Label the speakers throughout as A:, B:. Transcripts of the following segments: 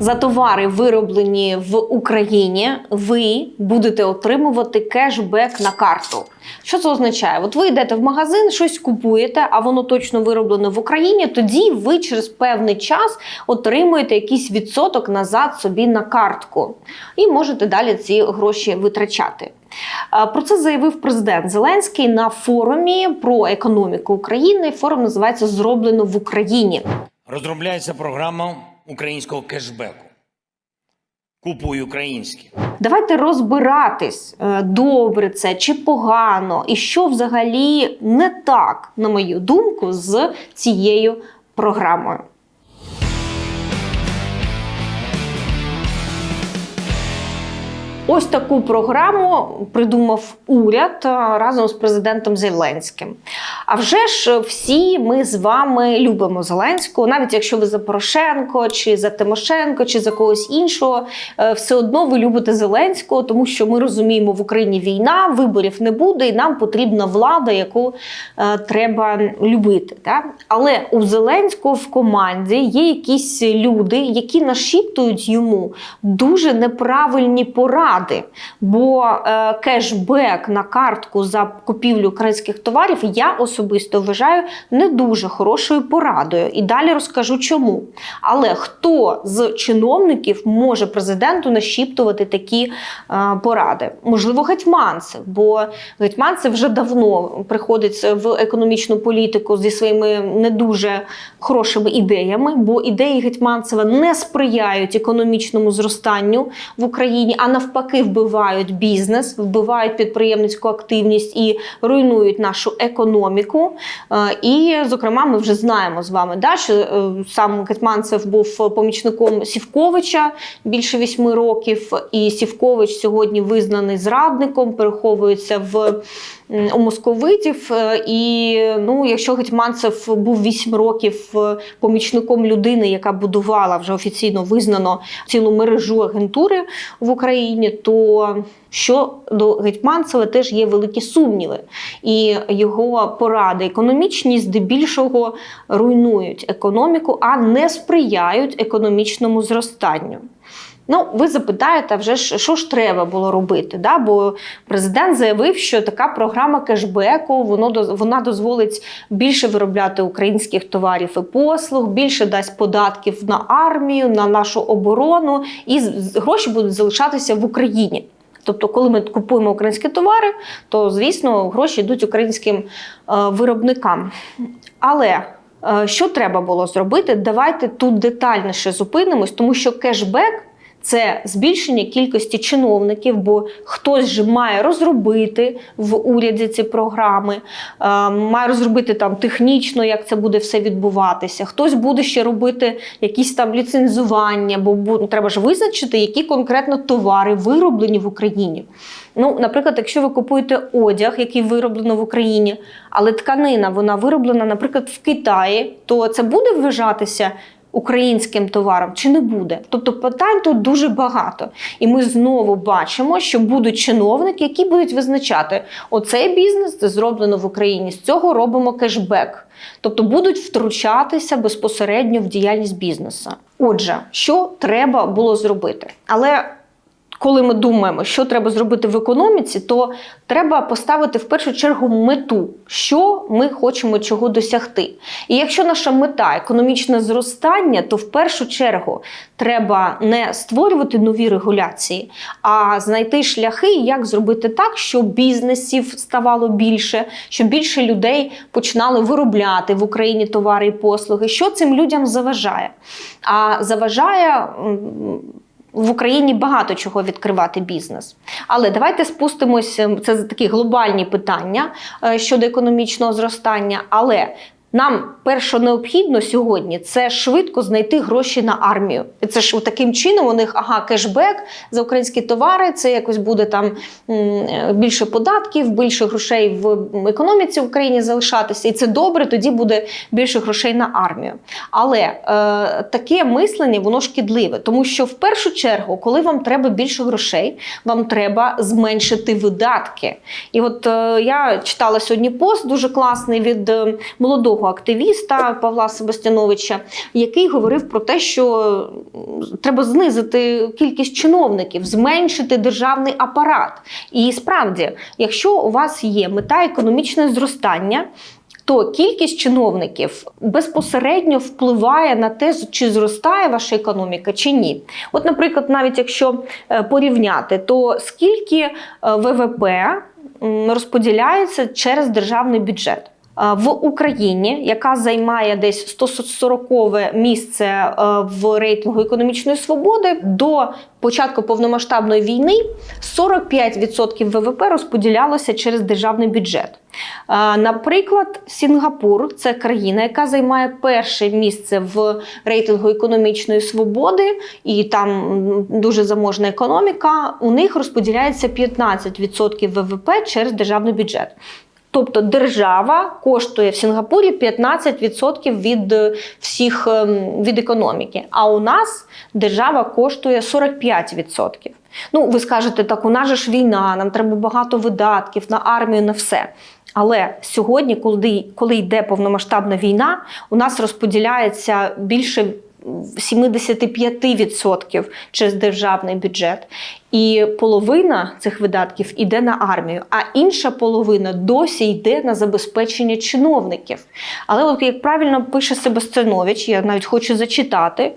A: За товари, вироблені в Україні, ви будете отримувати кешбек на карту. Що це означає? От ви йдете в магазин, щось купуєте, а воно точно вироблено в Україні. Тоді ви через певний час отримуєте якийсь відсоток назад собі на картку і можете далі ці гроші витрачати. Е, Про це заявив президент Зеленський на форумі про економіку України. Форум називається Зроблено в Україні.
B: Розробляється програма українського кешбеку. Купуй українське.
A: Давайте розбиратись, е, добре це чи погано, і що взагалі не так, на мою думку, з цією програмою. Ось таку програму придумав уряд разом з президентом Зеленським. А вже ж всі ми з вами любимо Зеленського, навіть якщо ви за Порошенко, чи за Тимошенко, чи за когось іншого, е, все одно ви любите Зеленського, тому що ми розуміємо, в Україні війна, виборів не буде, і нам потрібна влада, яку е, треба любити. Так? Але у Зеленського в команді є якісь люди, які нашіптують йому дуже неправильні поради. Бо е, кешбек на картку за купівлю українських товарів я особисто вважаю не дуже хорошою порадою. І далі розкажу чому. Але хто з чиновників може президенту нашіптувати такі е, поради? Можливо, гетьманцев, бо гетьманцев вже давно приходить в економічну політику зі своїми не дуже хорошими ідеями, бо ідеї Гетьманцева не сприяють економічному зростанню в Україні, а навпаки, вбивають бізнес, вбивають підприємницьку активність і руйнують нашу економіку. Е, І, зокрема, ми вже знаємо з вами, да, що е, сам Кетманцев був помічником Сівковича більше вісьми років, і Сівкович сьогодні визнаний зрадником, переховується в у московитів. Е, І ну, якщо Гетьманцев був 8 років е, помічником людини, яка будувала вже офіційно визнано цілу мережу агентури в Україні, то що до Гетьманцева теж є великі сумніви, і його поради економічні здебільшого руйнують економіку, а не сприяють економічному зростанню. Ну, ви запитаєте, вже що ж треба було робити? Да? Бо президент заявив, що така програма кешбеку воно вона дозволить більше виробляти українських товарів і послуг, більше дасть податків на армію, на нашу оборону, і гроші будуть залишатися в Україні. Тобто, коли ми купуємо українські товари, то звісно гроші йдуть українським е, виробникам. Але е, що треба було зробити? Давайте тут детальніше зупинимось, тому що кешбек. Це збільшення кількості чиновників, бо хтось же має розробити в уряді ці програми, е, має розробити там технічно, як це буде все відбуватися. Хтось буде ще робити якісь там ліцензування, бо треба ж визначити, які конкретно товари вироблені в Україні. Ну, наприклад, якщо ви купуєте одяг, який вироблено в Україні, але тканина вона вироблена, наприклад, в Китаї, то це буде вважатися українським товаром чи не буде? Тобто питань тут дуже багато. І ми знову бачимо, що будуть чиновники, які будуть визначати, оцей бізнес це зроблено в Україні, з цього робимо кешбек. Тобто будуть втручатися безпосередньо в діяльність бізнесу. Отже, що треба було зробити? Але коли ми думаємо, що треба зробити в економіці, то треба поставити в першу чергу мету, що ми хочемо чого досягти. І якщо наша мета економічне зростання, то в першу чергу треба не створювати нові регуляції, а знайти шляхи, як зробити так, щоб бізнесів ставало більше, щоб більше людей починали виробляти в Україні товари і послуги. Що цим людям заважає? А заважає. В Україні багато чого відкривати бізнес. Але давайте спустимося. Це такі глобальні питання е, щодо економічного зростання. Але нам перше необхідно сьогодні це швидко знайти гроші на армію. Це ж таким чином у них ага, кешбек за українські товари. Це якось буде там більше податків, більше грошей в економіці в Україні залишатися. І це добре. Тоді буде більше грошей на армію. Але е, таке мислення воно шкідливе, тому що в першу чергу, коли вам треба більше грошей, вам треба зменшити видатки. І от е, я читала сьогодні пост дуже класний від е, молодого молодого активіста Павла Себастьяновича, який говорив про те, що треба знизити кількість чиновників, зменшити державний апарат. І справді, якщо у вас є мета економічне зростання. То кількість чиновників безпосередньо впливає на те, чи зростає ваша економіка чи ні. От, наприклад, навіть якщо е, порівняти, то скільки е, ВВП розподіляється через державний бюджет. Е, В Україні, яка займає десь 140 місце е, в рейтингу економічної свободи, до початку повномасштабної війни 45% ВВП розподілялося через державний бюджет. Е, Наприклад, Сінгапур це країна, яка займає перше місце в рейтингу економічної свободи, і там дуже заможна економіка. У них розподіляється 15% ВВП через державний бюджет. Тобто держава коштує в Сінгапурі 15% від е, всіх ем, від економіки. А у нас держава коштує 45%. Ну, ви скажете, так у нас же ж війна, нам треба багато видатків на армію, на все. Але сьогодні, коли, коли йде повномасштабна війна, у нас розподіляється більше 75% через державний бюджет. І половина цих видатків іде на армію, а інша половина досі йде на забезпечення чиновників. Але, от як правильно пише Себастьянович, я навіть хочу зачитати,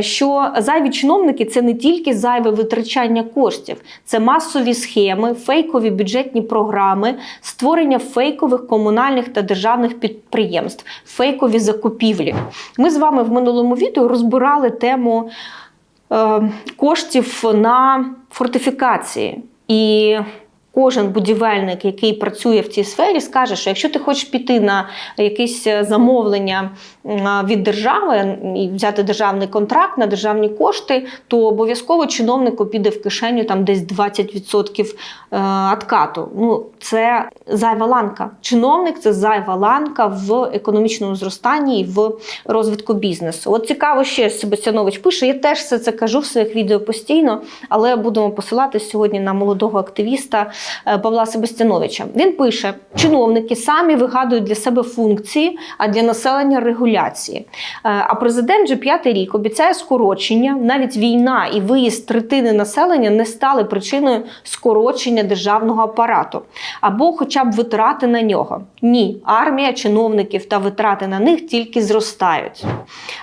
A: що зайві чиновники це не тільки зайве витрачання коштів, це масові схеми, фейкові бюджетні програми, створення фейкових комунальних та державних підприємств, фейкові закупівлі. Ми з вами в минулому відео розбирали тему е, коштів на фортифікації. І кожен будівельник, який працює в цій сфері, скаже, що якщо ти хочеш піти на якесь замовлення від держави і взяти державний контракт на державні кошти, то обов'язково чиновнику піде в кишеню там десь 20% е, откату. Ну, це зайва ланка. Чиновник це зайва ланка в економічному зростанні і в розвитку бізнесу. От цікаво, ще Себастьянович пише. Я теж все це кажу в своїх відео постійно, але будемо посилатися сьогодні на молодого активіста е, Павла Себастьяновича. Він пише: чиновники самі вигадують для себе функції, а для населення регуляції. Е, А президент вже п'ятий рік обіцяє скорочення. Навіть війна і виїзд третини населення не стали причиною скорочення державного апарату або хоча б витрати на нього. Ні, армія чиновників та витрати на них тільки зростають.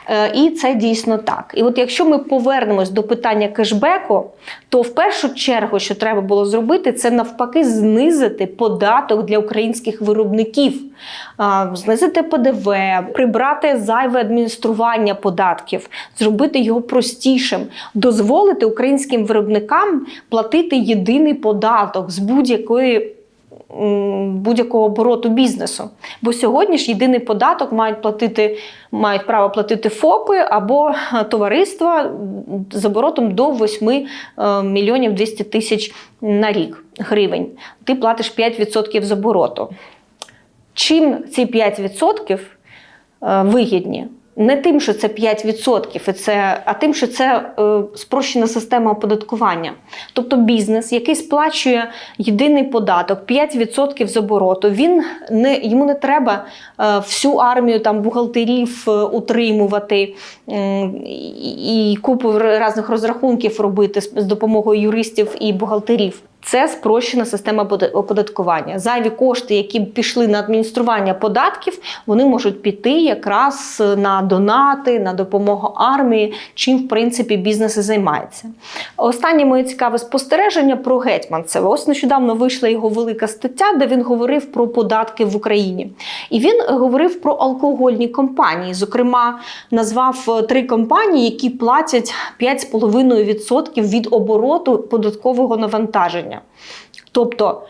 A: Е, І це дійсно так. І от якщо ми повернемось до питання кешбеку, то в першу чергу, що треба було зробити, це навпаки знизити податок для українських виробників, знизити ПДВ, прибрати зайве адміністрування податків, зробити його простішим, дозволити українським виробникам платити єдиний податок з будь-якої будь-якого обороту бізнесу. Бо сьогодні ж єдиний податок мають платити, мають право платити ФОПи або е, товариства з оборотом до 8 е, мільйонів 200 тисяч на рік гривень. Ти платиш 5% з обороту. Чим ці 5% е, вигідні? Не тим, що це 5%, і це, а тим, що це е, спрощена система оподаткування. Тобто бізнес, який сплачує єдиний податок 5% з обороту, він не, йому не треба е, всю армію там, бухгалтерів е, утримувати і, і купу різних розрахунків робити з, з допомогою юристів і бухгалтерів. Це спрощена система оподаткування. Зайві кошти, які пішли на адміністрування податків, вони можуть піти якраз на донати, на допомогу армії, чим в принципі бізнес і займається. Останнє моє цікаве спостереження про Гетьманцева. Ось нещодавно вийшла його велика стаття, де він говорив про податки в Україні. І він говорив про алкогольні компанії. Зокрема, назвав е, три компанії, які платять 5,5% від обороту податкового навантаження. Тобто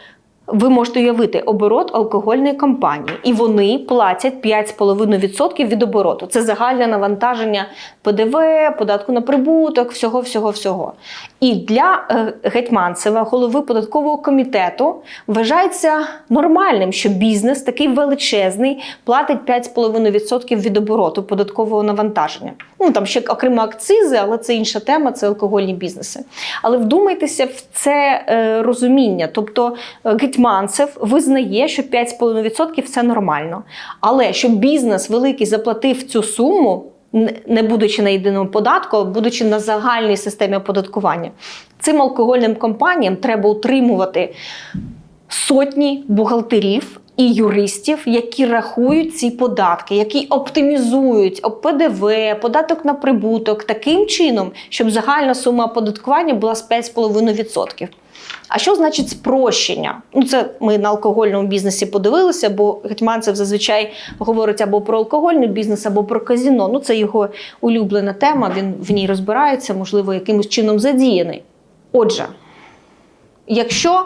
A: ви можете уявити оборот алкогольної компанії, і вони платять 5,5% від обороту. Це загальне навантаження ПДВ, податку на прибуток, всього, всього, всього. І для е, Гетьманцева, голови податкового комітету, вважається нормальним, що бізнес такий величезний платить 5,5% від обороту податкового навантаження. Ну там ще окремо акцизи, але це інша тема, це алкогольні бізнеси. Але вдумайтеся в це е, розуміння. Тобто е, Гетьманцев визнає, що 5,5% це нормально. Але щоб бізнес великий заплатив цю суму, не будучи на єдиному податку, а будучи на загальній системі оподаткування, цим алкогольним компаніям треба утримувати сотні бухгалтерів і юристів, які рахують ці податки, які оптимізують ПДВ, податок на прибуток таким чином, щоб загальна сума оподаткування була з 5,5%. А що значить спрощення? Ну, це ми на алкогольному бізнесі подивилися, бо Гетьманцев зазвичай говорить або про алкогольний бізнес, або про казіно. Ну, це його улюблена тема. Він в ній розбирається, можливо, якимось чином задіяний. Отже, якщо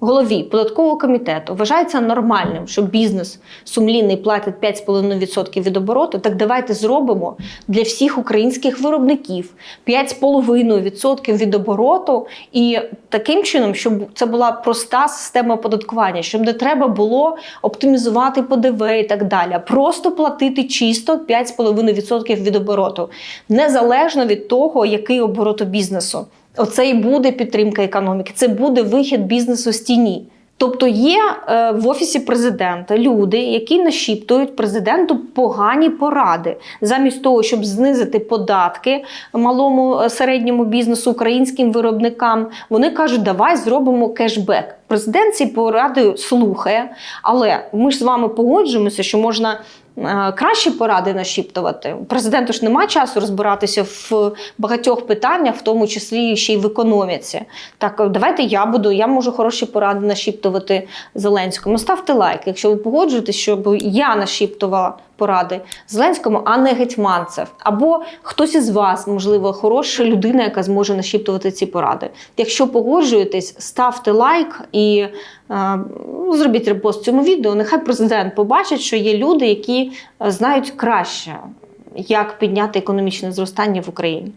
A: голові податкового комітету вважається нормальним, що бізнес сумлінний платить 5,5% від обороту, так давайте зробимо для всіх українських виробників 5,5% від обороту, і таким чином, щоб це була проста система оподаткування, щоб не треба було оптимізувати ПДВ і так далі. Просто платити чисто 5,5% від обороту, незалежно від того, який оборот бізнесу. Оце і буде підтримка економіки, це буде вихід бізнесу з тіні. Тобто є е, в офісі президента люди, які нашіптують президенту погані поради, замість того, щоб знизити податки малому е, середньому бізнесу, українським виробникам. Вони кажуть, давай зробимо кешбек. Президент ці поради слухає, але ми ж з вами погоджуємося, що можна е, кращі поради нашіптувати. Президенту ж немає часу розбиратися в багатьох питаннях, в тому числі ще й в економіці. Так, давайте я буду, я можу хороші поради нашіптувати Зеленському. Ставте лайк, якщо ви погоджуєтесь, щоб я нашіптувала поради Зеленському, а не Гетьманцев. Або хтось із вас, можливо, хороша людина, яка зможе нашіптувати ці поради. Якщо погоджуєтесь, ставте лайк і е, ну, зробіть репост цьому відео. Нехай президент побачить, що є люди, які е, знають краще, як підняти економічне зростання в Україні.